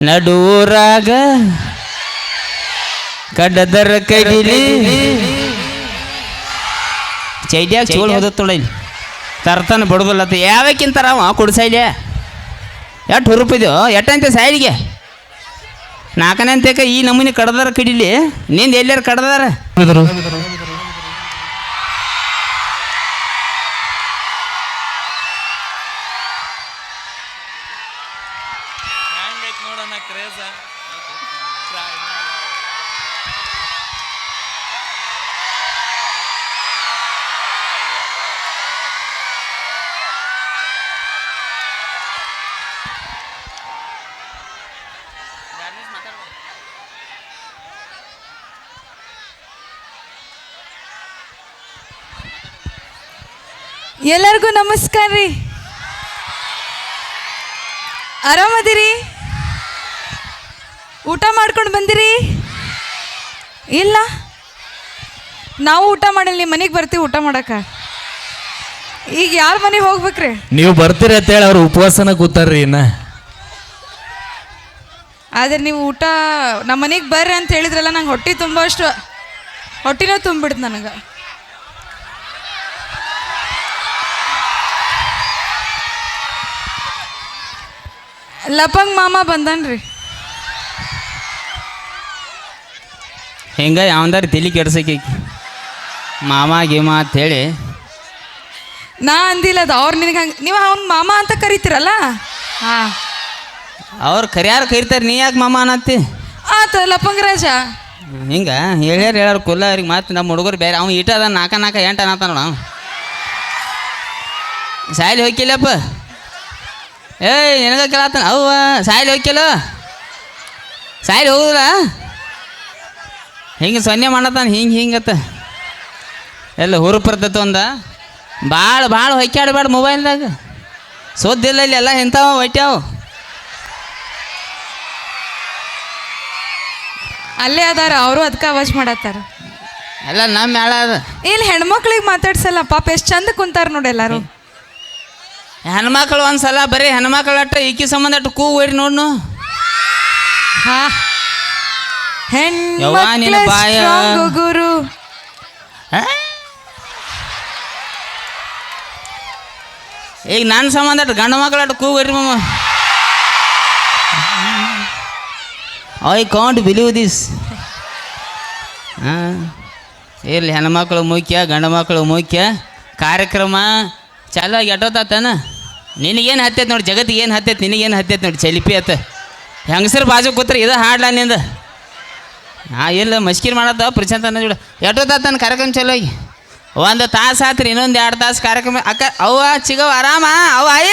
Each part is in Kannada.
ನಡುವೂರಾಗ ಕಡದರ ಕಡಿಲಿ ಚೈಡ್ಯಾಗ ಚೋಳು ಹೋದತ್ ನೋಡಿ ಇಲ್ಲಿ. ತರ್ತಾನ ಬಿಡೋದಿಲ್ಲತ್ತ ಯಾವಕ್ಕಿಂತಾರ ಅವ ಕೊಡ್ಸೈಲೆ ಎಷ್ಟು ಹುರುಪಿದ್ಯೋ? ಎಟ್ಟಂತೆ ಸೈಡ್ಗೆ ನಾಲ್ಕನೇ ಅಂತೇಕ ಈ ನಮೂನಿ ಕಡ್ದಾರ ಕಡಿಲಿ ನಿಂದ ಎಲ್ಲಾರು ಕಡ್ದಾರ. ಎಲ್ಲರಿಗೂ ನಮಸ್ಕಾರ ರೀ. ಆರಾಮದಿರಿ? ಊಟ ಮಾಡ್ಕೊಂಡು ಬಂದಿರಿ? ಇಲ್ಲ? ನಾವು ಊಟ ಮಾಡಲ್ಲ ನಿಮ್ಮ ಮನೆಗೆ ಬರ್ತೀವಿ ಊಟ ಮಾಡಕ್ಕೆ. ಈಗ ಯಾರ ಮನೆಗೆ ಹೋಗ್ಬೇಕ್ರಿ? ನೀವು ಬರ್ತೀರಿ ಅಂತ ಹೇಳಿ ಅವ್ರು ಉಪವಾಸನ ಕೂತಾರ್ರಿ ಇನ್ನ. ಆದ್ರೆ ನೀವು ಊಟ ನಮ್ಮ ಮನೆಗೆ ಬರ್ರಿ ಅಂತ ಹೇಳಿದ್ರಲ್ಲ ನಂಗೆ ಹೊಟ್ಟೆ ತುಂಬ ಅಷ್ಟು ಹೊಟ್ಟಿನೂ ತುಂಬಿಡ್ತು ನನಗೆ. ಲಪಂಗ್ ಮಾಮ ಬಂದನ್ರಿ. ಹಿಂಗೆ ಯಾವಂದಾರ ತಲೆ ಕೆಡ್ಸಕ್ಕೆ ಮಾಮ ಗೀಮ ಅಂತೇಳಿ. ನಾ ಅಂದಿಲ್ಲ ಅದು ಅವ್ರು ನಿನಗೆ ಹಂಗೆ ನೀವು ಅವ್ನ ಮಾಮ ಅಂತ ಕರಿತೀರಲ್ಲ? ಹಾಂ. ಅವ್ರು ಕರಿಯಾರು ಕರಿತಾರೆ ನೀ ಯಾಕೆ ಮಾಮ ಅನ್ನತ್ತಿ? ಆತ ಲಪಂಗ್ ರಾಜ. ಹಿಂಗ ಹೇಳ್ಯಾರ ಹೇಳ್ಯಾರ ಕುಲ್ಲ ಅವ್ರಿಗೆ ಮತ್ತೆ ನಮ್ಮ ಹುಡುಗರು ಬೇರೆ ಅವ್ನು ಈಟ ಅದ ನಾಲ್ಕ ನಾಲ್ಕ ಎಂಟು ಅನ್ನತ್ತ ನೋಡ ಸಾಯ್ಲಿ ಹೋಗಿಲ್ಲಪ್ಪ ಏಯ್ ನಿನಗ ಕೇಳತ್ತಾನ ಅವ್ವ ಸಾಯ್ಲಿ ಹೋಗಿಲ್ಲ ಸಾಯ್ಲಿ ಹೋಗುದಿಲ್ಲ? ಹಿಂಗೆ ಸೊನ್ನೆ ಮಾಡತ್ತಾನ ಹಿಂಗೆ ಹಿಂಗತ್ತ ಎಲ್ಲ ಹುರುಪರ್ತೈತೆ ಒಂದು. ಭಾಳ ಭಾಳ ಹೊಯ್ಕಾಡಬೇಡ ಮೊಬೈಲ್ದಾಗ. ಸೋದಿಲ್ಲ ಇಲ್ಲಿ ಎಲ್ಲ ಇಂಥವ ಹೊಯ್ಟ್ಯಾವ. ಅಲ್ಲೇ ಅದಾರ ಅವರು ಅದಕ್ಕೆ ಅವಾಜ್ ಮಾಡತ್ತಾರ. ಎಲ್ಲ ನಮ್ಮ ಮೇಳ ಅದ. ಇಲ್ಲಿ ಹೆಣ್ಮಕ್ಳಿಗೆ ಮಾತಾಡ್ಸಲ್ಲ ಪಾಪ ಎಷ್ಟು ಚಂದ ಕುಂತಾರ ನೋಡಿ ಎಲ್ಲಾರು. ಹೆಣ್ಮಕ್ಳು ಒಂದ್ಸಲ ಬರೀ ಹೆಣ್ಮಕ್ಳು ಅಟ್ಟ ಈಕಿ ಸಂಬಂಧ ಅಟ್ಟು ಕೂ ಹೊಡಿ ನೋಡ್ನು. ಹಾ. ಯವ್ವ ನಿನ್ನ ಬಾಯ. ಗುರು. ಆ? ಈಗ ನನ್ನ ಸಂಬಂಧ ಅಟ್ಟು ಗಂಡು ಮಕ್ಳು ಅಟ್ಟು ಕೂ ಹೊಡಿ ಮಮ್ಮ ಐ ಕಾಂಟ್ ಬಿಲೀವ್ ದಿಸ್ ಹಾಂ. ಇರ್ಲಿ ಹೆಣ್ಮಕ್ಳು ಮುಖ್ಯ ಗಂಡು ಮಕ್ಕಳು ಮುಖ್ಯ. ಕಾರ್ಯಕ್ರಮ ಚಾಲು ಆಗಿ ಎಟ್ಟೋತಾತನ ನಿನಗೇನು ಹತ್ತೈತೆ ನೋಡಿ ಜಗತ್ತಿಗೆ ಏನು ಹತ್ತೈತೆ ನಿನಗೇನು ಹತ್ತೈತೆ ನೋಡಿ, ಚಲಿಪಿ ಆತ ಹೆಂಗಸರು ಬಾಜು ಕೂತ್ರೆ ಇದು ಹಾಡ್ಲ ನಿಂದ? ಆ ಇಲ್ಲ ಮಸ್ಕಿರ್ ಮಾಡತ್ತ ಪ್ರಶಾಂತ ಅನ್ನ ಜೋಡ. ಎಟ್ಟೋತಾತನ ಕಾರ್ಯಕ್ರಮ ಚಲೋ ಆಗಿ ಒಂದು ತಾಸು ಆತ್ರಿ, ಇನ್ನೊಂದು ಎರಡು ತಾಸು ಕಾರ್ಯಕ್ರಮ. ಅಕ್ಕ, ಅವ್ವ ಚಿಗವ್ ಆರಾಮ? ಅವ ಅಯ್ಯ?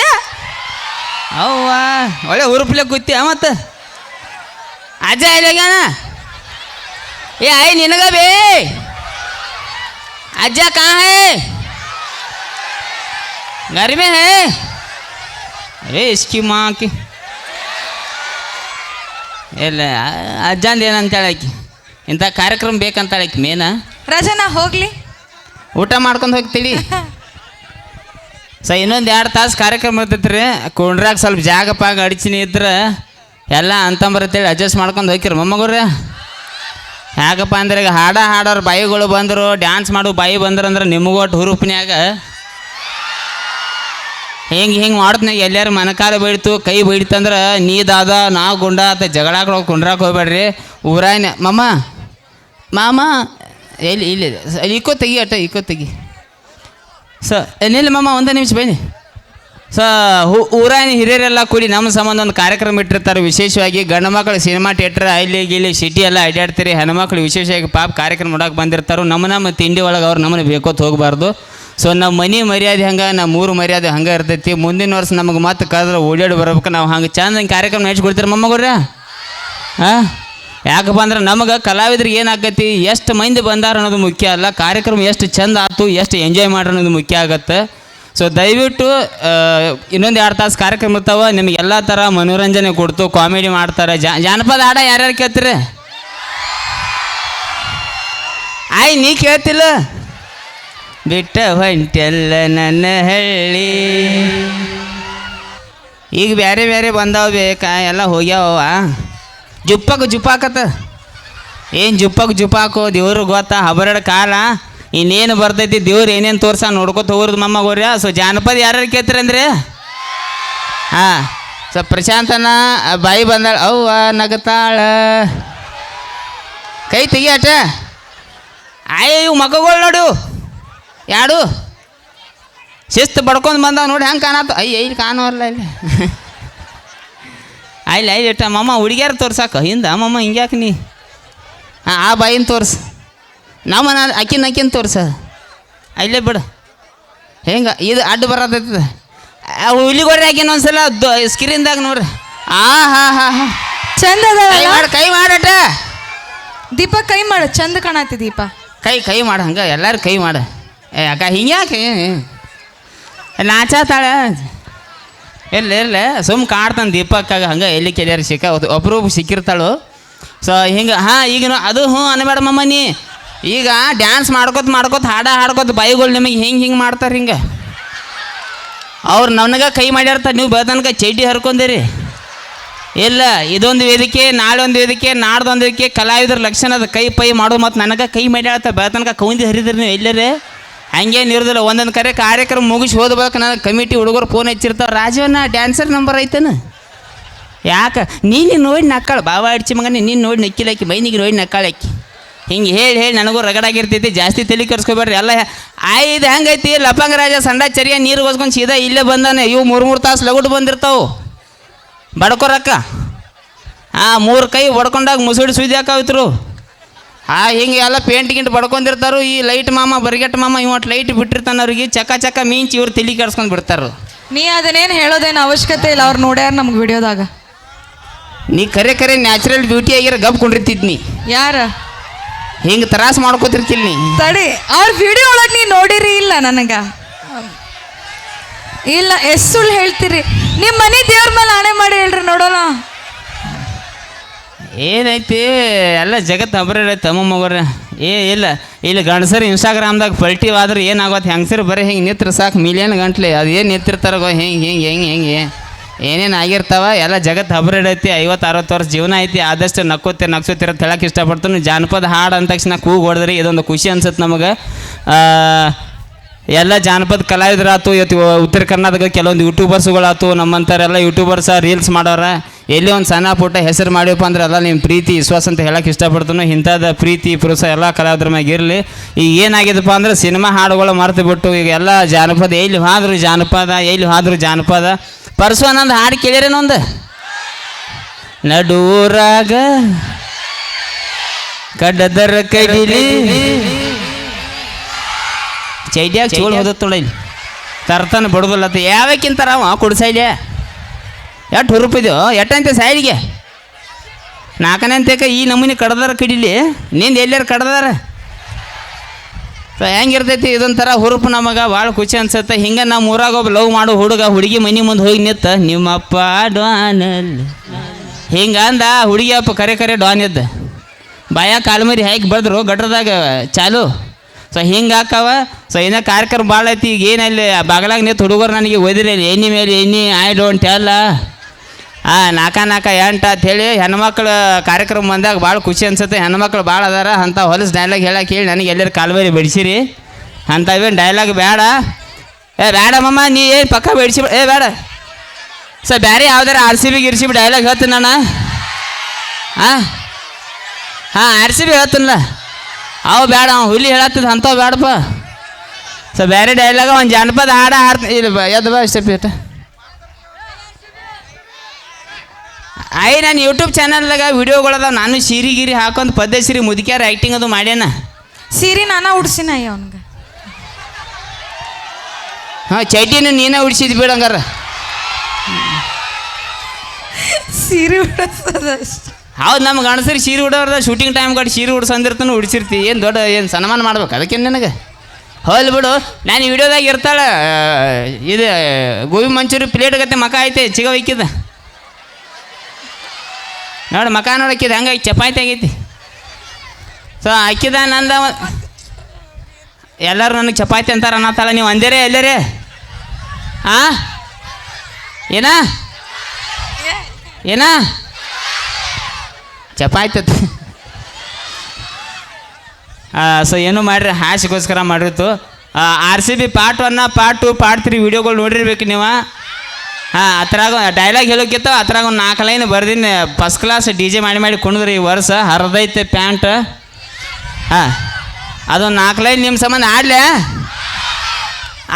ಅವ್ವ, ಒಳ್ಳೆ ಉರುಪ್ಲೆ ಕೂತಿ ಮತ್ತು? ಅಜ್ಜ ಇಲ್ಲಗ್ಯಾನ ಏ ಆಯ್ ನಿನಗ ಬೇ? ಅಜ್ಜ ಕಾ ಹೇ? घर में है अरे इसकी माँ की ಇಲ್ಲ ಅಜ್ಜಂದು ಏನಂತಾಳೆ ಆಕಿ ಇಂಥ ಕಾರ್ಯಕ್ರಮ ಬೇಕಂತಾಳೆ ಆಕಿ ಮೇನ ರಾಜ ನಾ ಹೋಗ್ಲಿ ಊಟ ಮಾಡ್ಕೊಂಡು ಹೋಗ್ತೀವಿ ಸೊ ಇನ್ನೊಂದು ಎರಡು ತಾಸು ಕಾರ್ಯಕ್ರಮ ಇರ್ತೈತೆ ರೀ ಕುಂಡ್ರಾಗ ಸ್ವಲ್ಪ ಜಾಗ ಪಾಗ ಅಡಿಚಿನಿ ಇದ್ರೆ ಎಲ್ಲ ಅಂತಂಬರತ್ತೇಳಿ ಅಡ್ಜಸ್ಟ್ ಮಾಡ್ಕೊಂಡು ಹೋಗಿರಿ ಮೊಮ್ಮಗವ್ರೆ ಯಾಕಪ್ಪ ಅಂದ್ರೆ ಈಗ ಹಾಡ ಹಾಡೋರು ಬಾಯಿಗಳು ಬಂದರು ಡ್ಯಾನ್ಸ್ ಮಾಡೋ ಬಾಯಿ ಬಂದ್ರು ಅಂದ್ರೆ ನಿಮಗೂ ಒಟ್ಟು ಹುರುಪಿನ್ಯಾಗ ಹಿಂಗೆ ಹಿಂಗೆ ಮಾಡ್ತೀನಿ ಎಲ್ಲಾರು ಮನಕಾಲ ಬೀಳ್ತು, ಕೈ ಬೀಳ್ತಂದ್ರೆ ನೀ ದಾದ, ನಾ ಗುಂಡ ಅಂತ ಜಗಳಾಕ ಕುಂಡ್ರಾಕ ಹೋಗ್ಬೇಡ್ರಿ. ಊರಾಯ್ನ ಮಮ್ಮ ಮಾಮ, ಎಲ್ಲಿ ಇಲ್ಲಿ ಇಕ್ಕೋ ತೆಗಿ ಅಟ್ಟ ಇಕ್ಕೋ ತೆಗಿ. ಸ ಏನಿಲ್ಲ ಮಾಮ, ಒಂದೇ ನಿಮಿಷ ಬನ್ನಿ. ಸ, ಹೂ ಊರಾನ ಹಿರಿಯರೆಲ್ಲ ಕೂಡಿ ನಮ್ಮ ಸಂಬಂಧ ಒಂದು ಕಾರ್ಯಕ್ರಮ ಇಟ್ಟಿರ್ತಾರೆ. ವಿಶೇಷವಾಗಿ ಗಂಡು ಮಕ್ಕಳು ಸಿನಿಮಾ ಥಿಯೇಟ್ರ್ ಅಲ್ಲಿ ಗಿಲ್ಲಿ ಸಿಟಿ ಎಲ್ಲ ಅಡ್ಡಾಡ್ತೀರಿ ಹೆಣ್ಮಕ್ಳು ವಿಶೇಷವಾಗಿ ಪಾಪ ಕಾರ್ಯಕ್ರಮ ನೋಡೋಕೆ ಬಂದಿರ್ತಾರೆ. ನಮ್ಮ ನಮ್ಮ ತಿಂಡಿ ಒಳಗೆ ಅವ್ರು ನಮ್ಮನ್ನು ಬೇಕೋತ್ ಹೋಗಬಾರ್ದು. ಸೊ ನಮ್ಮ ಮನೆ ಮರ್ಯಾದೆ ಹಂಗೆ, ನಮ್ಮ ಊರು ಮರ್ಯಾದೆ ಹಂಗೆ ಇರ್ತೈತಿ. ಮುಂದಿನ ವರ್ಷ ನಮಗೆ ಮತ್ತೆ ಕರೆದ್ರೆ ಓಡಾಡಿ ಬರ್ಬೇಕು. ನಾವು ಹಂಗೆ ಚಂದ ಕಾರ್ಯಕ್ರಮ ನಡೆಸ್ಕೊಡ್ತೀರ ಮೊಮ್ಮಗವ್ರೆ ಹಾಂ? ಯಾಕಪ್ಪ ಅಂದ್ರೆ ನಮಗೆ ಕಲಾವಿದ್ರಿಗೆ ಏನಾಗೈತಿ ಎಷ್ಟು ಮಂದಿ ಬಂದಾರ ಅನ್ನೋದು ಮುಖ್ಯ ಅಲ್ಲ. ಕಾರ್ಯಕ್ರಮ ಎಷ್ಟು ಚಂದ ಆಯ್ತು ಎಷ್ಟು ಎಂಜಾಯ್ ಮಾಡ್ರಿ ಅನ್ನೋದು ಮುಖ್ಯ ಆಗತ್ತೆ. ಸೊ ದಯವಿಟ್ಟು ಇನ್ನೊಂದು ಎರಡು ತಾಸು ಕಾರ್ಯಕ್ರಮ ಇರ್ತಾವ. ನಿಮಗೆ ಎಲ್ಲ ಥರ ಮನೋರಂಜನೆ ಕೊಡ್ತು, ಕಾಮಿಡಿ ಮಾಡ್ತಾರೆ. ಜಾನಪದ ಹಾಡ ಯಾರ್ಯಾರು ಕೇಳ್ತೀರಿ? ಆಯ್, ನೀ ಕೇಳ್ತಿಲ್ಲ? ಬಿಟ್ಟ ಹೊಂಟೆಲ್ಲ ನನ್ನ ಹಳ್ಳಿ. ಈಗ ಬೇರೆ ಬೇರೆ ಬಂದಾವ ಬೇಕಾ, ಎಲ್ಲ ಹೋಗ್ಯಾವ. ಜುಪ್ಪಕ್ಕೆ ಜುಪ್ಪಾಕತ್ತ. ಏನು ಜುಪ್ಪಕ್ಕೆ ಜುಪ್ಪಾಕು ದೇವ್ರಿಗೆ ಗೊತ್ತಾ, ಹಬರಡ ಕಾಲ. ಇನ್ನೇನು ಬರ್ತೈತಿ, ದೇವ್ರು ಏನೇನು ತೋರ್ಸ ನೋಡ್ಕೊತ ಹೋಗ್ರದು ಮಮ್ಮ ಹೋಗ್ರಿ ಸೊ ಜಾನಪದ ಯಾರ್ಯಾರು ಕೇಳ್ತೀರಂದ್ರೆ ಹಾಂ, ಸೊ ಪ್ರಶಾಂತನ ಬಾಯಿ ಬಂದಾಳ, ಅವ್ವ ನಗತಾಳ. ಕೈ ತೆಗಿಯಾಟ ಆಯ್, ಇವು ಮಕ್ಕಗಳು ನೋಡು. ಯಾಡು? ಶಿಸ್ತು ಬಡ್ಕೊಂಡು ಬಂದಾಗ ನೋಡಿ ಹೆಂಗೆ ಕಾಣತ್ತ ಅಯ್ಯ ಇಲ್ಲಿ ಕಾಣೋಲ್ಲ ಇಲ್ಲಿ. ಅಲ್ಲಿ ಅಲ್ಲಿ ಇಟ್ಟ ಮಮ್ಮ ಹುಡುಗ್ಯಾರ ತೋರ್ಸಾಕ. ಹಿಂದ ಮಮ್ಮ ಹಿಂಗ್ಯಾಕೆ ನೀ? ಹಾಂ ಆ ಬಾಯಿನ ತೋರ್ಸು. ನಮ್ಮ ನಾನು ಅಕ್ಕಿನ ಅಕ್ಕಿನ ತೋರ್ಸ. ಅಲ್ಲೇ ಬಿಡು. ಹೆಂಗೆ ಇದು ಅಡ್ಡ ಬರತೈತದ. ಹುಲಿಗೊಡ್ರಿ ಹಾಕಿನ ಒಂದ್ಸಲ ಸ್ಕ್ರೀನ್ದಾಗ ನೋಡ್ರಿ. ಆ ಹಾಂ ಹಾಂ ಹಾಂ. ಚಂದ ಮಾಡ ಕೈ ಮಾಡಟ ದೀಪ ಕೈ ಮಾಡು ಚಂದ ಕಾಣತಿ ದೀಪ. ಕೈ ಕೈ ಮಾಡ ಹಂಗೆ ಎಲ್ಲರೂ ಕೈ ಮಾಡ. ಏ ಅಕ್ಕ ಹಿಂಗ್ಯಾಕೆ ನಾಚಾತಾಳ ಇಲ್ಲ ಇಲ್ಲ ಸುಮ್ ಕಾಡ್ತಾನೆ ದೀಪಕ್ಕಾಗ ಹಂಗೆ ಎಲ್ಲಿ ಕೆಲಿಯಾರ ಸಿಕ್ಕ. ಒಬ್ರೊಬ್ರು ಸಿಕ್ಕಿರ್ತಾಳು. ಸೊ ಹಿಂಗೆ, ಹಾಂ ಈಗ ಅದು ಹ್ಞೂ ಅನ್ಬೇಡ ಮಮ್ಮ ನೀ. ಈಗ ಡ್ಯಾನ್ಸ್ ಮಾಡ್ಕೊತ ಮಾಡ್ಕೊತ ಹಾಡ ಹಾಡ್ಕೊತ ಬಾಯಿಗಳು ನಿಮಗೆ ಹಿಂಗೆ ಹಿಂಗೆ ಮಾಡ್ತಾರೆ ಹಿಂಗೆ. ಅವ್ರು ನನಗೆ ಕೈ ಮಾಡಿರ್ತಾರೆ ನೀವು ಬೆಳ್ತನಕ ಚಡ್ಡಿ ಹರ್ಕೊಂದಿರಿ. ಇಲ್ಲ, ಇದೊಂದು ವೇದಿಕೆ ನಾಳೆ ಒಂದು ವೇದಿಕೆ, ನಾಡ್ದೊಂದು ವೇದಿಕೆ, ಕಲಾವಿದರ ಲಕ್ಷಣ ಅದ. ಕೈ ಪೈ ಮಾಡೋದು ಮತ್ತು ನನಗೆ ಕೈ ಮಾಡ್ಯಾಳ್ತ ಬೆಳತನಕ ಕೌಂದಿ ಹರಿದ್ರಿ ನೀವು ಎಲ್ಲರೇ. ಹಂಗೇನು ಇರೋದಿಲ್ಲ. ಒಂದೊಂದು ಕರೆ ಕಾರ್ಯಕ್ರಮ ಮುಗಿಸಿ ಹೋದ್ಬೇಕು ನನಗೆ ಕಮಿಟಿ ಹುಡುಗರು ಫೋನ್ ಹಚ್ಚಿರ್ತಾವೆ ರಾಜವನ್ನ ಡ್ಯಾನ್ಸರ್ ನಂಬರ್ ಐತೇನು? ಯಾಕೆ? ನೀನು ನೋಡಿ ನಕ್ಕಾಳು. ಬಾವ ಅಡ್ಚಿ ಮಗನೇ, ನೀನು ನೋಡಿ ನಕ್ಕಿಲಾಕಿ ಮೈನಿಗೆ ನೋಡಿ ನಕ್ಕಾಳಾಕಿ ಹಿಂಗೆ ಹೇಳಿ ಹೇಳಿ ನನಗೂ ರಗಡಾಗಿರ್ತೈತಿ ಜಾಸ್ತಿ ತಲೆ ಕರ್ಸ್ಕೊಬೇಡ್ರಿ ಎಲ್ಲ ಆಯ್ ಇದು ಹೆಂಗೈತಿ? ಲಪಂಗ ರಾಜ, ಸಂಡ ಚರಿಯ, ನೀರು ಹೊಸ್ಕೊಂಡು ಸೀದಾ ಇಲ್ಲೇ ಬಂದಾನೆ. ಇವು ಮೂರು ಮೂರು ತಾಸು ಲಗುಟ್ ಬಂದಿರ್ತಾವೆ. ಬಡ್ಕೊರಕ್ಕ. ಹಾಂ ಮೂರು ಕೈ ಬಡ್ಕೊಂಡಾಗ ಮುಸುಡಿ ಸುದ್ದಿ ಹಾಕಾವಿತ್ರು ಹಾಂ ಹಿಂಗೆ ಎಲ್ಲ ಪೇಂಟ್ ಗಿಂಟ್ ಬಡ್ಕೊಂಡಿರ್ತಾರು ಈ ಲೈಟ್ ಮಾಮ ಬರಿಗೆಟ್ ಮಾಮ ಇವತ್ತು ಲೈಟ್ ಬಿಟ್ಟಿರ್ತಾನ ಅವ್ರಿಗೆ ಚಕ ಚಕ ಮೀಂಚಿ ಇವ್ರು ತಲೆ ಕೆಡ್ಸ್ಕೊಂಡು ಬಿಡ್ತಾರು. ನೀ ಅದನ್ನೇನು ಹೇಳೋದೇನು ಅವಶ್ಯಕತೆ ಇಲ್ಲ ಅವ್ರು ನೋಡ್ಯಾರ ನಮ್ಗೆ ವಿಡಿಯೋದಾಗ. ನೀ ಕರೆ ಕರೆ ನ್ಯಾಚುರಲ್ ಬ್ಯೂಟಿ ಆಗಿರ ಗಪ್ ಕೊಂಡಿರ್ತಿದ್ನಿ ಯಾರ? ಹಿಂಗೆ ತ್ರಾಸ ಮಾಡ್ಕೋತಿರ್ತಿಲ್ ನೀ. ತಡಿ ಅವ್ರ ವಿಡಿಯೋ ಒಳಗೆ ನೀ ನೋಡಿರಿ ಇಲ್ಲ ನನಗೆ. ಇಲ್ಲ ಎಷ್ಟು ಸುಳ್ಳು ಹೇಳ್ತೀರಿ? ನಿಮ್ಮ ಮನೆ ದೇವ್ರ ಮೇಲೆ ಆಣೆ ಮಾಡಿ ಹೇಳ್ರಿ ನೋಡೋಣ ಏನೈತಿ? ಎಲ್ಲ ಜಗತ್ತು ಹಬ್ರ ತಮ್ಮ ಮಗರ ಏ, ಇಲ್ಲ. ಇಲ್ಲಿ ಗಂಡಸರು ಇನ್ಸ್ಟಾಗ್ರಾಮ್ದಾಗ ಪಲ್ಟಿ ಆದ್ರೆ ಏನಾಗುತ್ತೆ ಹೆಂಗಸರು ಬರೀ ಹಿಂಗೆ ನಿತ್ರ ಸಾಕು. ಮಿಲಿಯನ್ ಗಂಟ್ಲೆ. ಅದು ಏನು ನಿಂತಿರ್ತಾರೋ ಹಿಂಗೆ ಹಿಂಗೆ, ಹೆಂಗೆ ಹೆಂಗೆ ಏನೇನು ಆಗಿರ್ತಾವ? ಎಲ್ಲ ಜಗತ್ತು ಹಬ್ರಡೈತಿ ಐವತ್ತು ಅರವತ್ತು ವರ್ಷ ಜೀವನ ಐತಿ. ಆದಷ್ಟು ನಕ್ಕೋತಿ ನಕ್ಸೋತಿರ ಹೇಳಕ್ಕೆ ಇಷ್ಟಪಡ್ತೀನಿ. ಜಾನಪದ ಹಾಡು ಅಂದ ತಕ್ಷಣ ಕೂಗು ಹೊಡೆದ್ರಿ. ಇದೊಂದು ಖುಷಿ ಅನ್ಸುತ್ತೆ ನಮಗೆ. ಎಲ್ಲ ಜಾನಪದ ಕಲಾವಿದರಾತು ಇವತ್ತು ಉತ್ತರ ಕರ್ನಾಟಕ ಕೆಲವೊಂದು ಯೂಟ್ಯೂಬರ್ಸ್ಗಳಾತು ನಮ್ಮಂಥವರೆಲ್ಲ ಯೂಟ್ಯೂಬರ್ಸ ರೀಲ್ಸ್ ಮಾಡೋರ. ಎಲ್ಲಿ ಒಂದು ಸಣ್ಣ ಪುಟ್ಟ ಹೆಸರು ಮಾಡಿವಪ್ಪ ಅಂದ್ರೆ ಎಲ್ಲ ನಿಮ್ಮ ಪ್ರೀತಿ, ವಿಶ್ವಾಸ ಅಂತ ಹೇಳಕ್ಕೆ ಇಷ್ಟಪಡ್ತೀನಿ. ಇಂಥದ ಪ್ರೀತಿ, ಪುರುಷ ಎಲ್ಲ ಕಲಾವಿದ್ರ ಮ್ಯಾಗ ಇರಲಿ. ಈಗ ಏನಾಗಿದೆಪ್ಪ ಅಂದ್ರೆ ಸಿನಿಮಾ ಹಾಡುಗಳು ಮರೆತು ಬಿಟ್ಟು ಈಗ ಎಲ್ಲ ಜಾನಪದ, ಎಲ್ಲಿ ಹಾದ್ರು ಜಾನಪದ, ಎಲ್ಲಿ ಹಾದ್ರು ಜಾನಪದ. ಪರಸು ಅನ್ನೊಂದು ಹಾಡು ಕೇಳಿರೇನೊಂದು ನಡೂರಾಗ ಕಡ್ಡದರ ಕಡಿಲಿ ಚೈಡ್ಯಾಗ ಚೋಳು ಹೋದತ್ತೊಳ ಇಲ್ಲಿ. ತರ್ತಾನೆ ಬಿಡೋದಿಲ್ಲತ್ತ. ಯಾವಕ್ಕಿಂತಾರ ಅವ ಕುಡ್ಸೈಲೆ ಎಷ್ಟು ಹುರುಪಿದ್ಯೋ? ಎಟ್ಟಂತೆ ಸೈಡ್ಗೆ ನಾಲ್ಕನೇ ಅಂತೇಕ ಈ ನಮೂನಿ ಕಡ್ದಾರ ಕಡಿಲಿ. ನಿಂದು ಎಲ್ಲಾರು ಕಡ್ದಾರ? ಹೆಂಗಿರ್ತೈತಿ ಇದೊಂಥರ ಹುರುಪು ನಮಗೆ ಭಾಳ ಖುಷಿ ಅನ್ಸತ್ತೆ. ಹಿಂಗೆ ನಮ್ಮ ಊರಾಗ ಒಬ್ಬ ಲವ್ ಮಾಡೋ ಹುಡುಗ ಹುಡುಗಿ ಮನೆ ಮುಂದೆ ಹೋಗಿ ನಿತ್ತ ನಿಮ್ಮಪ್ಪ ಡಾನಲ್ ಹಿಂಗೆ ಅಂದ ಹುಡುಗಿ ಅಪ್ಪ ಕರೆ ಕರೆ ಡಾನ್ ಇದ್ದ ಬಾಯ ಕಾಲ್ಮರಿ ಹಾಕಿ ಬಡ್ದ್ರು ಗಟ್ರದಾಗ ಚಾಲು. ಸೊ ಹಿಂಗೆ ಹಾಕವ ಸೊ ಏನೋ ಕಾರ್ಯಕ್ರಮ ಭಾಳ ಐತಿ, ಈಗ ಏನಲ್ಲಿ ಬಾಗಲಾಗ ನಿಂತು ಹುಡುಗರು ನನಗೆ ಓದಿರಿ ಎಣ್ಣೆ ಮೇಲೆ ಎಣ್ಣೆ ಐ ಡೋಂಟ್ ಎಲ್ಲ ಹಾಂ ನಾಕ ನಾಕ ಎಂಟು ಅಂತ ಹೇಳಿ ಹೆಣ್ಮಕ್ಳು ಕಾರ್ಯಕ್ರಮ ಬಂದಾಗ ಭಾಳ ಖುಷಿ ಅನ್ಸುತ್ತೆ. ಹೆಣ್ಮಕ್ಳು ಭಾಳ ಅದಾರ ಅಂಥ ಹೊಲಸು ಡೈಲಾಗ್ ಹೇಳಕ್ಕೆ ಹೇಳಿ ನನಗೆ ಎಲ್ಲರ ಕಾಲ್ಬರಿ ಬಿಡಿಸಿರಿ. ಅಂಥವೇನು ಡೈಲಾಗ್ ಬೇಡ. ಏ ಬೇಡಮ್ಮಮ್ಮ ನೀ ಏನು ಪಕ್ಕ ಬಿಡಿಸಿ ಏ, ಬೇಡ. ಸರ್ ಬೇರೆ ಯಾವ್ದಾರ ಆರ್ ಸಿ ಬಿ ಗಿರ್ಸಿ ಬಿ ಡೈಲಾಗ್ ಹೇಳ್ತೀನಿ ನಾನು. ಹಾಂ ಹಾಂ ಆರ್ ಸಿ ಬಿ ಹೇಳ್ತೀನಲ್ಲ. ಅವು ಬೇಡ ಅವ ಹುಲಿ ಹೇಳತ್ತಿದ್ ಅಂಥವು ಬೇಡಪ್ಪ. ಸೊ ಬೇರೆ ಡೈಲಾಗ ಒಂದು ಜನಪದ ಹಾಡ ಹಾಡ್ತೀನಿ ಇಲ್ಲ ಎದ್ದು ಬಾ ಇಷ್ಟ ಪೀಠ. ಐ ನಾನು ಯೂಟ್ಯೂಬ್ ಚಾನಲ್ದಾಗ ವಿಡಿಯೋಗಳದ ನಾನು ಸೀರೆ ಗಿರಿ ಹಾಕೊಂಡು ಪದ್ಯ ಸಿರಿ ಮುದುಕ್ಯಾರ ಆ್ಯಕ್ಟಿಂಗ್ ಅದು ಮಾಡ್ಯಾನ. ಸೀರೆ ನಾನು ಉಡ್ಸಿನ ಅಯ್ಯ ಅವನ್ಗೆ. ಹಾಂ ಚೈಟಿನ ನೀನೇ ಉಡ್ಸಿದ್ ಬಿಡಂಗಾರ ಸೀರೆ ಉಡ್ಸೋದು ಅಷ್ಟೆ. ಹೌದು ನಮ್ಮ ಗಣಸರಿ ಸೀರೆ ಉಡೋರ್ದ ಶೂಟಿಂಗ್ ಟೈಮ್ ಕಡೆ ಸೀರೆ ಉಡ್ಸಂದಿರ್ತಾನೆ ಉಡ್ಸಿರ್ತಿ. ಏನು ದೊಡ್ಡ ಏನು ಸನ್ಮಾನ ಮಾಡ್ಬೇಕು? ಅದಕ್ಕೆ ನಿನಗೆ? ಹೋಲ್ ಬಿಡು. ನಾನು ವಿಡಿಯೋದಾಗ ಇರ್ತಾಳೆ ಇದು, ಗೋಬಿ ಮಂಚೂರಿ ಪ್ಲೇಟ್ ಗತ್ತೆ ಮಕ ಐತೆ ಚಿಗ ಇಕ್ಕಿದ. ನೋಡಿ, ಮಕ ನೋಡಕ್ಕಿದ ಹಂಗಾಗಿ ಚಪಾತಿ ಆಗೈತಿ. ಸೊ ಅಕ್ಕಿದ ನಂದ ಎಲ್ಲರೂ ನನಗೆ ಚಪಾತಿ ಅಂತಾರ ಅನ್ನತ್ತಾಳ ನೀವು ಅಂದೇರೇ ಎಲ್ಲರೇ? ಹಾಂ ಏನಾ? ಏನ? ಚಪಾಯ್ತತ್ ಸೊ ಏನು ಮಾಡ್ರಿ, ಹಾಸಿಗೋಸ್ಕರ ಮಾಡಿರ್ತು. R C B part ಒನ್ನ part two part three ವಿಡಿಯೋಗಳು ನೋಡಿರ್ಬೇಕು ನೀವು. ಹಾಂ, ಅದ್ರಾಗ ಡೈಲಾಗ್ ಹೇಳೋಕ್ಕಿತ್ತು ಅದ್ರಾಗ ಒಂದು ನಾಲ್ಕು ಲೈನ್ ಬರ್ದಿನಿ. ಫಸ್ಟ್ ಕ್ಲಾಸ್ ಡಿ ಜೆ ಮಾಡಿ ಮಾಡಿ ಕುಣಿದ್ರಿ ಈ ವರ್ಷ, ಹರಿದೈತೆ ಪ್ಯಾಂಟ್ ಹಾಂ, ಅದೊಂದು ನಾಲ್ಕು ಲೈನ್ ನಿಮ್ಮ ಸಂಬಂಧ ಆಡ್ಲೆ?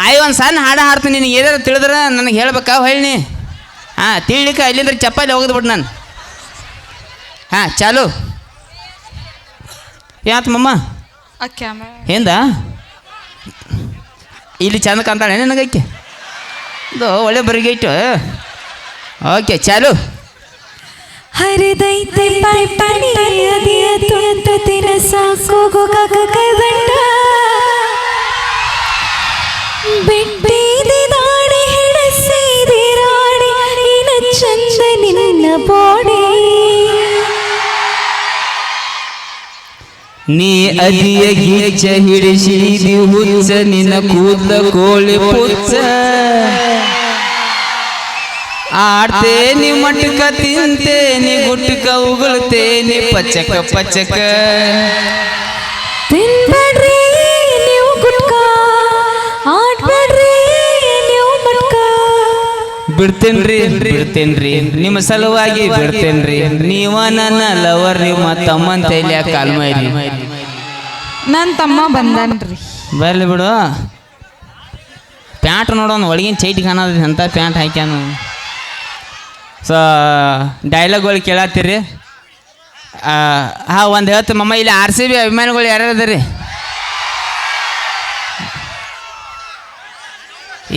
ಆಯ್, ಒಂದು ಸಣ್ಣ ಹಾಡು ಹಾಡ್ತೀನಿ, ನಿನಗೆ ಏನಾರು ತಿಳಿದ್ರೆ ನನಗೆ ಹೇಳ್ಬೇಕಾ ಹೇಳಿ ಹಾಂ, ತಿಳ್ಲಿಕ್ಕೆ ಅಲ್ಲಿಂದ್ರೆ ಚಪ್ಪಲಿ ಹೋಗಿದ್ಬಿಟ್ಟು ನಾನು. ಹಾಂ ಚಾಲು. ಯಾತ್ ಮಮ್ಮ? ಆ ಕ್ಯಾಮ್ರಾ ಹಿಂದ ಇಲ್ಲಿ ಚಂದ ಕಾಣ್ತಾಳೆ ನನಗೈಕೆ ಇದು ಒಳ್ಳೆ ಬರಿಗೈಟು ಓಕೆ ಚಾಲು. ಹರಿದೈತೆ ಪಟ್ಟಣಿ ಅದಿಯ ತುಂತು ತಿನಸಾಕು ಸಾಕು ಕದಂಡ ನೀ ಅದಿಯ ಗೀಚ ಹಿಡಿಸಿ ಹುಚ್ಚ, ನಿನ್ನ ಕೂದಲ ಕೋಳಿ ಪುಚ್ಚ. ಆಡ್ತೇನಿ ಮಟ್ಕ ತಿಂತೇನಿ ಗುಟ್ಕ ಉಗುಳ್ತೇನಿ ಪಚಕ ಪಚಕ. ತಿನ್ಬೇಡ್ರಿ ಬಿಡ್ತೇನ್ರಿ? ಬಿಡ್ತೇನ್ರಿ? ನಿಮ್ಮ ಸಲುವಾಗಿ ಬಿಡ್ತೇನ್ರಿ. ನೀವ ನನ್ನ ಲವರ್ ನಿಮ್ಮ ತಮ್ಮನ ತೈಲಿಯ ಕಾಲ್ಮೈರಿ. ನನ್ನ ತಮ್ಮ ಬಂದನ್ರಿ. ಬರ್ಲಿ ಬಿಡು. ಪ್ಯಾಂಟ್ ನೋಡೋನು ಒಳಗಿನ ಚೈಟ್ ಕಾಣೋದ್ರಿ ಅಂತ ಪ್ಯಾಂಟ್ ಹಾಕ್ಯಾನು. ಸೊ ಡೈಲಾಗ್ಗಳು ಕೇಳತ್ತೀರಿ. ಹಾಂ ಒಂದು ಹೇಳ್ತು ಮಮ್ಮ ಇಲ್ಲಿ ಆರ್ ಸಿ ಬಿ ಅಭಿಮಾನಿಗಳು ಯಾರ್ಯಾರು ಅದಾರಿ?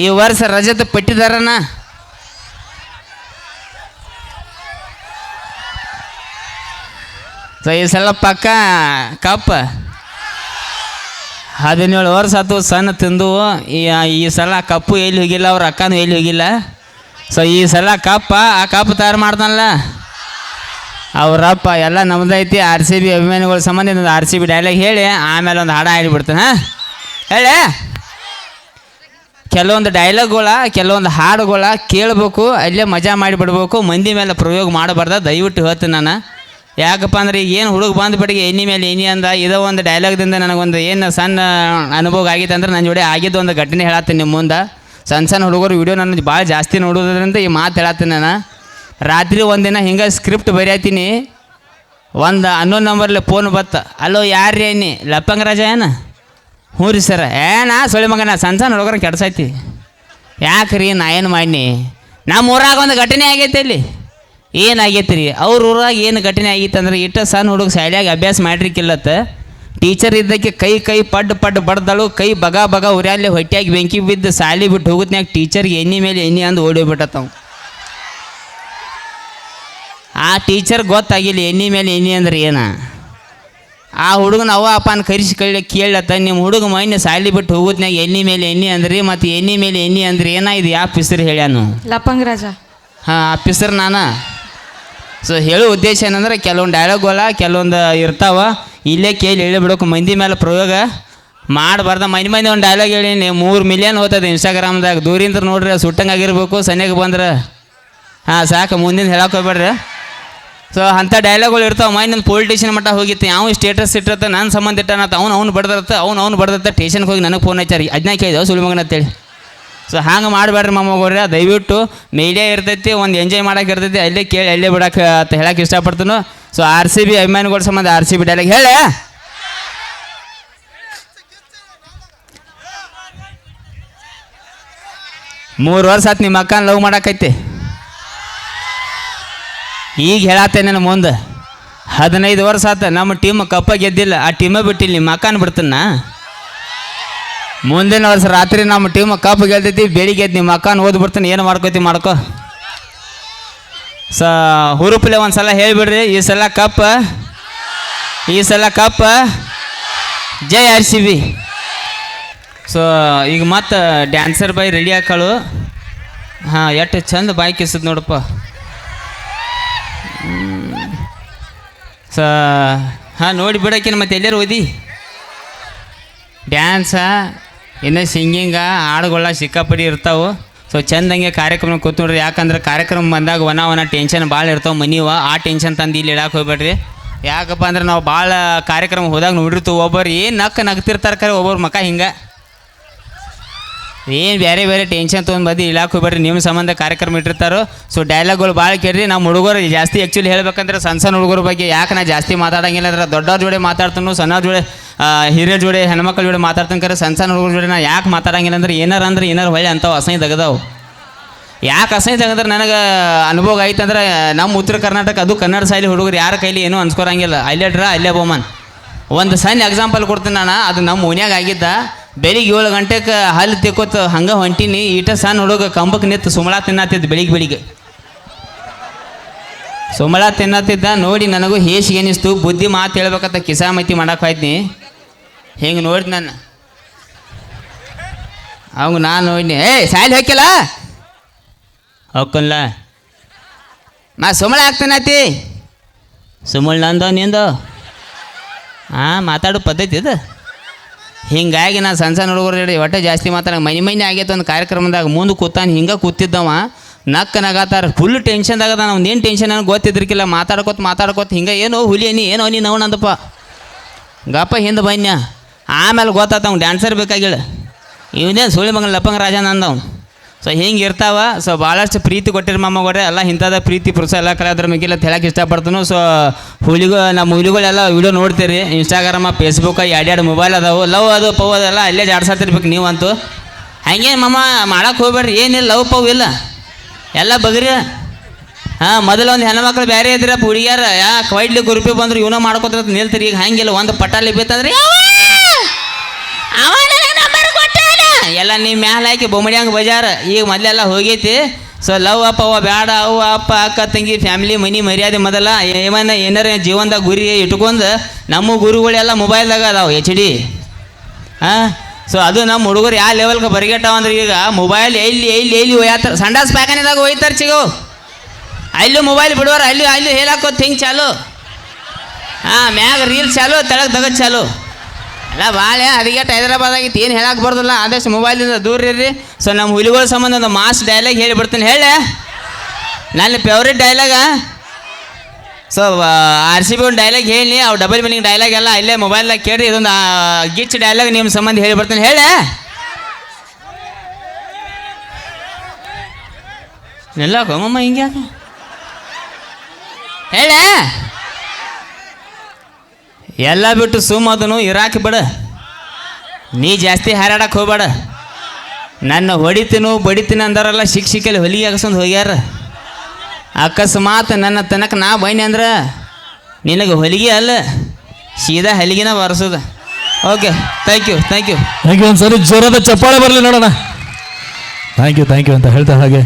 ಈ ವರ್ಷ ರಜತ ಪಟ್ಟಿದಾರನ? ಸೊ ಈ ಸಲ ಪಕ್ಕ ಕಪ್ಪ. ಹದಿನೇಳು ವರ್ಷ ಆತು, ಸಣ್ಣ ತಿಂದು, ಈ ಸಲ ಕಪ್ಪು ಎಲ್ಲಿ ಹೋಗಿಲ್ಲ, ಅವ್ರ ಅಕ್ಕನೂ ಎಲ್ಲಿ ಹೋಗಿಲ್ಲ. ಸೊ ಈ ಸಲ ಕಪ್ಪ, ಆ ಕಪ್ ತಯಾರು ಮಾಡ್ತಾನಲ್ಲ ಅವರಪ್ಪ ಎಲ್ಲ ನಮ್ದೈತಿ ಆರ್ ಸಿ ಬಿ ಅಭಿಮಾನಿಗಳ ಸಂಬಂಧ ಒಂದು ಆರ್ ಸಿ ಬಿ ಡೈಲಾಗ್ ಹೇಳಿ, ಆಮೇಲೆ ಒಂದು ಹಾಡ ಹಾಡಿಬಿಡ್ತಾನೆ ಹಾಂ? ಹೇಳಿ? ಕೆಲವೊಂದು ಡೈಲಾಗ್ಗಳ ಕೆಲವೊಂದು ಹಾಡುಗಳ ಕೇಳಬೇಕು, ಅಲ್ಲೇ ಮಜಾ ಮಾಡಿಬಿಡ್ಬೇಕು, ಮಂದಿ ಮೇಲೆ ಪ್ರಯೋಗ ಮಾಡಬಾರ್ದ, ದಯವಿಟ್ಟು ಹೇಳ್ತೀನಿ ನಾನು. ಯಾಕಪ್ಪ ಅಂದ್ರೆ ಈಗ ಏನು ಹುಡುಗ ಬಂದ್ಬಿಟ್ಟಿಗೆ ಎನಿ ಮೇಲೆ ಎಣ್ಣೆ ಅಂದ, ಇದೋ ಒಂದು ಡೈಲಾಗ್ದಿಂದ ನನಗೊಂದು ಏನು ಸಣ್ಣ ಅನುಭವ ಆಗಿತ್ತು ಅಂದ್ರೆ ನನ್ನ ಜೋಡಿ ಆಗಿದ್ದು ಒಂದು ಘಟನೆ ಹೇಳತ್ತೀನಿ ನಿಮ್ಮ ಮುಂದೆ. ಸಣ್ಣ ಸಣ್ಣ ಹುಡುಗರು ವಿಡಿಯೋ ನನ್ನ ಭಾಳ ಜಾಸ್ತಿ ನೋಡೋದ್ರಿಂದ ಈ ಮಾತು ಹೇಳತ್ತೀನಿ ನಾನು. ರಾತ್ರಿ ಒಂದಿನ ಹಿಂಗೆ ಸ್ಕ್ರಿಪ್ಟ್ ಬರೆಯತ್ತೀನಿ. ಒಂದು ಹನ್ನೊಂದು ನಂಬರ್ಲಿ ಫೋನ್ ಬತ್ತ. ಅಲ್ಲೋ, ಯಾರ್ರೀ ಎನ್ನಿ ಲಪ್ಪಂಗ ರಾಜ ಏನ? ಹ್ಞೂ ರೀ ಸರ್. ನಾ ಸೊಳ್ಳೆ ಮಗನ, ಸಣ್ಣ ಸಣ್ಣ ಹುಡುಗರ ಕೆಡ್ಸೈತಿ. ರೀ ನಾ ಏನು ಮಾಡಿನಿ? ನಮ್ಮ ಊರಾಗ ಒಂದು ಘಟನೆ ಆಗೈತೆ ಅಲ್ಲಿ ಏನಾಗೈತೆ ರೀ ಅವ್ರ ಊರಾಗ ಏನು ಘಟನೆ ಆಗಿತ್ತು ಅಂದ್ರೆ ಇಟ್ಟ ಸಣ್ಣ ಹುಡುಗ ಶಾಲ್ಯಾಗ ಅಭ್ಯಾಸ ಮಾಡ್ರಿಕ್ಕಿಲ್ಲತ್ತ ಟೀಚರ್ ಇದ್ದಕ್ಕೆ ಕೈ ಕೈ ಪಡ್ ಪಡ್ ಬಡ್ದಳು ಕೈ ಬಗ ಬಗ ಉರ್ಯಾಲೆ ಹೊಟ್ಟಿಯಾಗಿ ಬೆಂಕಿ ಬಿದ್ದು ಸಾಲಿ ಬಿಟ್ಟು ಹೋಗುತ್ನ್ಯಾಗ ಟೀಚರ್ಗೆ ಎಣ್ಣೆ ಮೇಲೆ ಎಣ್ಣೆ ಅಂದು ಓಡಿಬಿಟ್ಟತ್ತವು ಆ ಟೀಚರ್ ಗೊತ್ತಾಗಿಲ್ಲ ಎಣ್ಣೆ ಮೇಲೆ ಎಣ್ಣೆ ಅಂದ್ರೆ ಏನ? ಆ ಹುಡುಗನ ಅವ ಅಪ್ಪನ ಕರಿಸಿ ಕಳ್ಳಿ ಕೇಳತ್ತ ನಿಮ್ಮ ಹುಡುಗ ಮೊನ್ನೆ ಸಾಲಿ ಬಿಟ್ಟು ಹೋಗುತ್ತನ್ಯಾಗ ಎಣ್ಣೆ ಮೇಲೆ ಎಣ್ಣೆ ಅಂದ್ರಿ ಮತ್ತು ಎಣ್ಣೆ ಮೇಲೆ ಎಣ್ಣೆ ಅಂದ್ರೆ ಏನ ಇದು ಯಾವ ಪಿಸ್ರು ಹೇಳ್ಯಾನು. ಲಪಂಗ್ ರಾಜ. ಹಾಂ ಆ ಪಿಸ್ರು ನಾನು? ಸೊ ಹೇಳೋ ಉದ್ದೇಶ ಏನಂದ್ರೆ ಕೆಲವೊಂದು ಡೈಲಾಗ್ಗಳ ಕೆಲವೊಂದು ಇರ್ತಾವ. ಇಲ್ಲೇ ಕೇಳಿ ಹೇಳಿಬಿಡೋಕೆ ಮಂದಿ ಮೇಲೆ ಪ್ರಯೋಗ ಮಾಡಬಾರ್ದ. ಮಂದಿ ಮಂದಿ ಒಂದು ಡೈಲಾಗ್ ಹೇಳಿ ನೀವು ಮೂರು ಮಿಲಿಯನ್ ಹೋಗ್ತದೆ ಇನ್ಸ್ಟಾಗ್ರಾಮ್ದಾಗ ದೂರಿಂದ ನೋಡ್ರಿ ಸುಟ್ಟಂಗಾಗಿರ್ಬೇಕು ಸನ್ಯಾಗ ಬಂದ್ರೆ. ಹಾಂ, ಸಾಕು, ಮುಂದಿನ ಹೇಳಕ್ಕೆ ಹೋಗ್ಬೇಡ್ರಿ. ಸೊ ಅಂಥ ಡೈಲಾಗ್ಗಳು ಇರ್ತಾವೆ. ಮೈ ನನ್ನ ಪೊಲಿಟಿಷಿಯನ್ ಮಟ್ಟ ಹೋಗಿತ್ತು. ಯಾವ ಸ್ಟೇಟಸ್ ಇಟ್ಟಿರುತ್ತೆ ನನ್ನ ಸಂಬಂಧ ಇಟ್ಟ ಅವ್ನು ಅವ್ನು ಬಡ್ದಿರುತ್ತೆ ಅವ್ನು ಅವ್ನು ಬಡ್ದಿರುತ್ತೆ ಟೇಷನ್ಗೆ ಹೋಗಿ ನನಗೆ ಫೋನ್ ಹಚ್ಚಾರಿ. ಅದನ್ನ ಕೇಳಿದೆವು ಸುಳ್ಳು ಅಂತೇಳಿ ಸೊ ಹಂಗೆ ಮಾಡಬೇಡ್ರಿ ಮೊಮ್ಮಗೋರ್ರೆ ದಯವಿಟ್ಟು ಮೀಡಿಯಾ ಇರ್ತೈತಿ, ಒಂದು ಎಂಜಾಯ್ ಮಾಡಕ್ಕೆ ಇರ್ತೈತಿ, ಅಲ್ಲೇ ಕೇಳಿ, ಅಲ್ಲೇ ಬಿಡಕ್ಕೆ ಅಂತ ಹೇಳಕ್ಕೆ ಇಷ್ಟಪಡ್ತೀನಿ. ಸೊ ಆರ್ ಸಿ ಬಿ ಅಭಿಮಾನಿಗಳ ಸಂಬಂಧ ಆರ್ ಸಿ ಬಿ ಡೈಲಾಗ್ ಹೇಳಿ. ಮೂರು ವರ್ಷ ಆತು ನಿಮ್ಮ ಅಕ್ಕನ ಲವ್ ಮಾಡಕ್ಕೈತಿ ಈಗ ಹೇಳತ್ತೆ ನನ್ನ ಮುಂದೆ. ಹದಿನೈದು ವರ್ಷ ಆತ, ನಮ್ಮ ಟೀಮ್ ಕಪ್ಪ ಗೆದ್ದಿಲ್ಲ, ಆ ಟೀಮೇ ಬಿಟ್ಟಿಲ್ಲ, ನಿಮ್ಮ ಅಕ್ಕನ ಬಿಡ್ತನ್ನ ಮುಂದಿನ ವರ್ಷ ರಾತ್ರಿ ನಮ್ಮ ಟೀಮ್ ಕಪ್ ಗೆಲ್ತೈತಿ ಬೆಳಿಗ್ಗೆ ಎದ್ದು ನಿಮ್ಮ ಅಕ್ಕನ ಓದ್ಬಿಡ್ತೀನಿ ಏನು ಮಾಡ್ಕೋತಿ ಮಾಡ್ಕೋ. ಸ, ಹುರುಪಲೆ ಒಂದು ಸಲ ಹೇಳಿಬಿಡ್ರಿ, ಈ ಸಲ ಕಪ್ ಈ ಸಲ ಕಪ್ ಜೈ ಆರ್ ಸಿ ಬಿ. ಸೊ ಈಗ ಮತ್ತೆ ಡ್ಯಾನ್ಸರ್ ಬೈ ರೆಡಿ ಹಾಕಳು ಹಾಂ, ಎಷ್ಟು ಚಂದ ಬಾಯಿ ಕಿಸದ್ ನೋಡಪ್ಪ. ಸ, ಹಾಂ, ನೋಡಿ ಬಿಡಕಿನ ಮತ್ತೆ ಎಲ್ಲರೂ ಓದಿ. ಡ್ಯಾನ್ಸ ಇನ್ನು ಸಿಂಗಿಂಗ ಹಾಡುಗಳ ಸಿಕ್ಕಾಪಡಿ ಇರ್ತಾವೆ. ಸೊ ಚಂದಂಗೆ ಕಾರ್ಯಕ್ರಮ ಕೂತ್ಕೊಡ್ರಿ ಯಾಕಂದ್ರೆ ಕಾರ್ಯಕ್ರಮ ಬಂದಾಗ ಒನ ಒನ ಟೆನ್ಷನ್ ಭಾಳ ಇರ್ತಾವೆ ಮನಿವ. ಆ ಟೆನ್ಷನ್ ತಂದು ಇಲ್ಲಿ ಇಡಕ್ಕೆ ಹೋಗ್ಬೇಡ್ರಿ. ಯಾಕಪ್ಪ ಅಂದ್ರೆ ನಾವು ಭಾಳ ಕಾರ್ಯಕ್ರಮ ಹೋದಾಗ ನೋಡಿರ್ತೀವಿ. ಒಬ್ಬರು ಏನು ನಕ್ಕ ನಗ್ತಿರ್ತಾರೆ ಕರೆ, ಒಬ್ಬರು ಮಕ ಹಿಂಗೆ. ಏನು ಬೇರೆ ಬೇರೆ ಟೆನ್ಷನ್ ತೊಗೊಂಡು ಬಂದು? ಇಲಾಖೆ ಹೋಗ್ಬೇಡ್ರಿ ನಿಮ್ಮ ಸಂಬಂಧ ಕಾರ್ಯಕ್ರಮ ಇಟ್ಟಿರ್ತಾರೋ? ಸೊ ಡೈಲಾಗ್ಗಳು ಭಾಳ ಕೇಳಿರಿ. ನಮ್ಮ ಹುಡುಗರು ಜಾಸ್ತಿ ಆ್ಯಕ್ಚುಲಿ ಹೇಳ್ಬೇಕಂದ್ರೆ ಸಣ್ಣ ಸಣ್ಣ ಹುಡುಗರ ಬಗ್ಗೆ ಯಾಕೆ ನಾ ಜಾಸ್ತಿ ಮಾತಾಡಂಗಿಲ್ಲ ಅಂದ್ರೆ ದೊಡ್ಡವ್ರ ಜೋಡಿ ಮಾತಾಡ್ತಾನು ಸಣ್ಣ ಜೋಡಿ ಹಿರಿಯರ ಜೋಡಿ, ಹೆಣ್ಮಕ್ಳ ಜೋಡಿ ಮಾತಾಡ್ತಾನೆ ಕರೆ ಸಣ್ಣ ಸಣ್ಣ ಹುಡುಗರ ಜೋಡಿ ನಾ ಯಾಕೆ ಮಾತಾಡಂಗಿಲ್ಲ ಅಂದ್ರೆ ಏನಾರ ಅಂದ್ರೆ ಏನಾರು ಹೊಳ್ಳಿ ಅಂತ ಅಸಹ್ಯ ತೆಗೆದವು ಯಾಕೆ ಅಸಹ್ಯ ತೆಗೆದ್ರೆ ನನಗೆ ಅನುಭವ ಐತಂದ್ರೆ ನಮ್ಮ ಉತ್ತರ ಕರ್ನಾಟಕ ಅದು ಕನ್ನಡ ಶೈಲಿ ಹುಡುಗರು ಯಾರ ಕೈಲಿ ಏನೂ ಅನ್ಸ್ಕೊರಂಗಿಲ್ಲ. ಅಲ್ಲೇ ಡ್ರಾ, ಅಲ್ಲೇ ಬೋಮನ್ ಒಂದು ಸಣ್ಣ ಎಕ್ಸಾಂಪಲ್ ಕೊಡ್ತೀನಿ ನಾನು, ಅದು ನಮ್ಮ ಓನ್ಯಾಗ ಆಗಿದ್ದ. ಬೆಳಿಗ್ಗೆ ಏಳು ಗಂಟೆಗೆ ಹಲ್ಲು ತೆಕ್ಕೋತ ಹಂಗೆ ಹೊಂಟೀನಿ ಈಟ ಸಣ್ಣ ಹುಡುಗ ಕಂಬಕ್ಕೆ ನಿಂತು ಸುಮಳ ತಿನ್ನತ್ತಿದ್ದು ಬೆಳಿಗ್ಗೆ ಬೆಳಿಗ್ಗೆ. ಸುಮಳ ತಿನ್ನತ್ತಿದ್ದ ನೋಡಿ ನನಗೂ ಹೇಸಿಗೆ ಅನಿಸ್ತು ಬುದ್ಧಿ ಮಾತು ಹೇಳ್ಬೇಕಂತ ಕಿಸಾಮತಿ ಮಾಡಕ್ಕೆ ಹೋಯ್ತೀನಿ. ಹಿಂಗೆ ನೋಡಿ ನಾನು? ಅವಂಗೆ ನಾನು ನೋಡಿನಿ ಏಯ್ ಸಾಲಿ ಹಾಕಿಲ್ಲ ಹಾಕಲ್ಲ ನಾ ಸುಮಳ ಆಗ್ತಾನತಿ ಸುಮಳ್ ನಂದೋ ನಿಂದು? ಹಾಂ ಮಾತಾಡೋ ಪದ್ಧತಿ ಇದು. ಹಿಂಗಾಗಿ ನಾನು ಸಣ್ಣ ಸಣ್ಣ ಹುಡುಗರು ಹೇಳಿ ಒಟ್ಟೆ ಜಾಸ್ತಿ ಮಾತಾಡ ಮನೆ ಮನೆ ಆಗೈತೆ ಒಂದು ಕಾರ್ಯಕ್ರಮದಾಗ. ಮುಂದೆ ಕೂತಾನೆ ಹಿಂಗೆ ಕೂತಿದ್ದವ. ನಕ್ಕ ನಗಾತಾರ ಫುಲ್ ಟೆನ್ಷನ್ದಾಗ ನಾನು ಏನು ಟೆನ್ಷನ್ ನನಗೆ ಗೊತ್ತಿದ್ರಿಕಿಲ್ಲ. ಮಾತಾಡ್ಕೊತ ಮಾತಾಡ್ಕೊತ ಹಿಂಗೆ ಏನೋ ಹುಲಿ ನೀ ಏನೋ ನೀನು ನಾವು ಅಂದಪ್ಪ. ಗಪ್ಪ ಹಿಂದೆ ಬನ್ಯ. ಆಮೇಲೆ ಗೊತ್ತಾತ ಅವ್ನು ಡ್ಯಾನ್ಸರ್ ಬೇಕಾಗಿಲ್ಲ. ಇವನೇ ಸುಳಿ ಮಗನ ಲಪ್ಪಂಗ ರಾಜ ನಂದವ್ ಸೊ ಹಿಂಗೆ ಇರ್ತಾವ. ಸೊ ಭಾಳಷ್ಟು ಪ್ರೀತಿ ಕೊಟ್ಟಿರಿ ಮಮ್ಮಗವ್ರೆ ಎಲ್ಲ ಇಂಥದ ಪ್ರೀತಿ ಪುರುಷ ಎಲ್ಲ ಕಲಾದ್ರ ಮಿಗಿಲ್ಲ ಹೇಳಕ್ಕೆ ಇಷ್ಟಪಡ್ತಾನು. ಸೊ ಹುಲಿಗೂ ನಮ್ಮ ಹುಲಿಗಳೆಲ್ಲ ವಿಡಿಯೋ ನೋಡ್ತೀರಿ. ಇನ್ಸ್ಟಾಗ್ರಾಮ ಫೇಸ್ಬುಕ್ ಎರಡು ಮೊಬೈಲ್ ಅದಾವು. ಲವ್ ಅದು ಪವ್ ಅದೆಲ್ಲ ಅಲ್ಲೇ ಜಾಡ್ಸಾತಿರ್ಬೇಕು ನೀವಂತೂ. ಹಂಗೆ ಮಮ್ಮ ಮಾಡಕ್ಕೆ ಹೋಗ್ಬೇಡ್ರಿ. ಏನಿಲ್ಲ, ಲವ್ ಪವ್ ಇಲ್ಲ. ಎಲ್ಲ ಬಗ್ರಿ. ಹಾಂ, ಮೊದಲು ಒಂದು ಹೆಣ್ಮಕ್ಳು ಬೇರೆ ಇದ್ರಪ್ಪ ಹುಡುಗಿಯಾರ. ಯಾ ಕೈಡ್ಲಿ ಗುರುಪಿ ಬಂದ್ರು, ಇವನೋ ಮಾಡ್ಕೊತ ನಿಲ್ತೀರಿ. ಈಗ ಹಂಗಿಲ್ಲ, ಒಂದು ಪಟಾಲಿ ಬೇತಂದ್ರೆ. ಎಲ್ಲ ನಿಮ್ಮ ಮ್ಯಾಲ ಹಾಕಿ ಬೊಮ್ಮಡಿಯಂಗೆ ಬಜಾರ. ಈಗ ಮೊದಲೆಲ್ಲ ಹೋಗೈತಿ. ಸೊ ಲವ್ ಅಪ್ಪ ಅವ ಬೇಡ ಅವ್ವ ಅಪ್ಪ, ಅಕ್ಕ, ತಂಗಿ ಫ್ಯಾಮಿಲಿ ಮನಿ ಮರ್ಯಾದೆ ಮೊದಲ. ಏನ ಏನಾರ ಜೀವನದಾಗ ಗುರಿ ಇಟ್ಕೊಂಡು ನಮ್ಮ ಗುರುಗಳೆಲ್ಲ ಮೊಬೈಲ್ದಾಗ ಅದಾವ ಎಚ್ ಡಿ ಹಾಂ ಸೊ ಅದು ನಮ್ಮ ಹುಡುಗರು ಯಾವ ಲೆವೆಲ್ಗೆ ಬರಿಗೆಟ್ಟವ ಅಂದ್ರೆ ಈಗ ಮೊಬೈಲ್ ಎಲ್ಲಿ ಎಲ್ಲಿ ಎಲ್ಲಿ ಒಯ್ಯಾತ ಸಂಡಾಸ್ ಪ್ಯಾಕನಿದಾಗ ಒಯ್ತಾರೆ ಚಿಗೋ. ಅಲ್ಲೂ ಮೊಬೈಲ್ ಬಿಡುವಾರ ಅಲ್ಲಿ ಅಲ್ಲಿ ಹೇಳಾಕೋತ್ ಹಿಂಗೆ ಚಾಲು. ಹಾಂ ಮ್ಯಾಗ ರೀಲ್ ಚಾಲು, ತೆಳಗೆ ತಗದ್ ಚಾಲು. ಎಲ್ಲ ಭಾಳ ಅದಕ್ಕೆ ಹೈದ್ರಾಬಾದಾಗಿತ್ತು ಏನು ಹೇಳಕ್ಕೆ ಬರ್ದಲ್ಲ. ಆದಷ್ಟು ಮೊಬೈಲಿಂದ ದೂರ ಇರ್ರಿ. ಸೊ ನಮ್ಮ ಹುಲಿಗಳ ಸಂಬಂಧ ಒಂದು ಮಾಸ್ ಡೈಲಾಗ್ ಹೇಳಿಬಿಡ್ತೀನಿ ಹೇಳಿ ನನ್ನ favourite dialogue so R C B ಒಂದು ಡೈಲಾಗ್ ಹೇಳಿ ಅವು ಡಬಲ್ ಮೀನಿಂಗ್ ಡೈಲಾಗ್ ಎಲ್ಲ ಇಲ್ಲೇ ಮೊಬೈಲ್ದಾಗ ಕೇಳಿ ಇದೊಂದು ಗಿಚ್ ಡೈಲಾಗ್ ನಿಮ್ಮ ಸಂಬಂಧ ಹೇಳಿಬಿಡ್ತೀನಿ ಹೇಳಿ ಎಲ್ಲ ಕೊಮ್ಮಮ್ಮ ಹಿಂಗೆ ಹೇಳ ಹೇಳೆ ಎಲ್ಲ ಬಿಟ್ಟು ಸುಮ್ಮದನು ಇರಾಕ್ ಬಿಡ. ನೀ ಜಾಸ್ತಿ ಹಾರಾಡಕ್ಕೆ ಹೋಗ್ಬೇಡ. ನನ್ನ ಹೊಡಿತೀನು ಬಡಿತೀನಿ ಅಂದಾರಲ್ಲ ಶಿಕ್ಷಕಲ್ಲಿ ಹೊಲಿಗೆ ಹಾಕ್ಸೊಂದು ಹೋಗ್ಯಾರ. ಅಕಸ್ಮಾತ್ ನನ್ನ ತನಕ ನಾ ಬೈನಿ ಅಂದ್ರೆ ನಿನಗೆ ಹೊಲಿಗೆ ಅಲ್ಲ, ಸೀದಾ ಹಲಿಗೆನ ಬರ್ಸದ. Okay thank you thank you thank you ಒಂದ್ಸರಿ ಜ್ವರದ ಚಪ್ಪಾಳೆ ಬರಲಿ ನೋಡೋಣ. ಥ್ಯಾಂಕ್ ಯು ಥ್ಯಾಂಕ್ ಯು ಅಂತ ಹೇಳ್ತಾ ಹಾಗೆ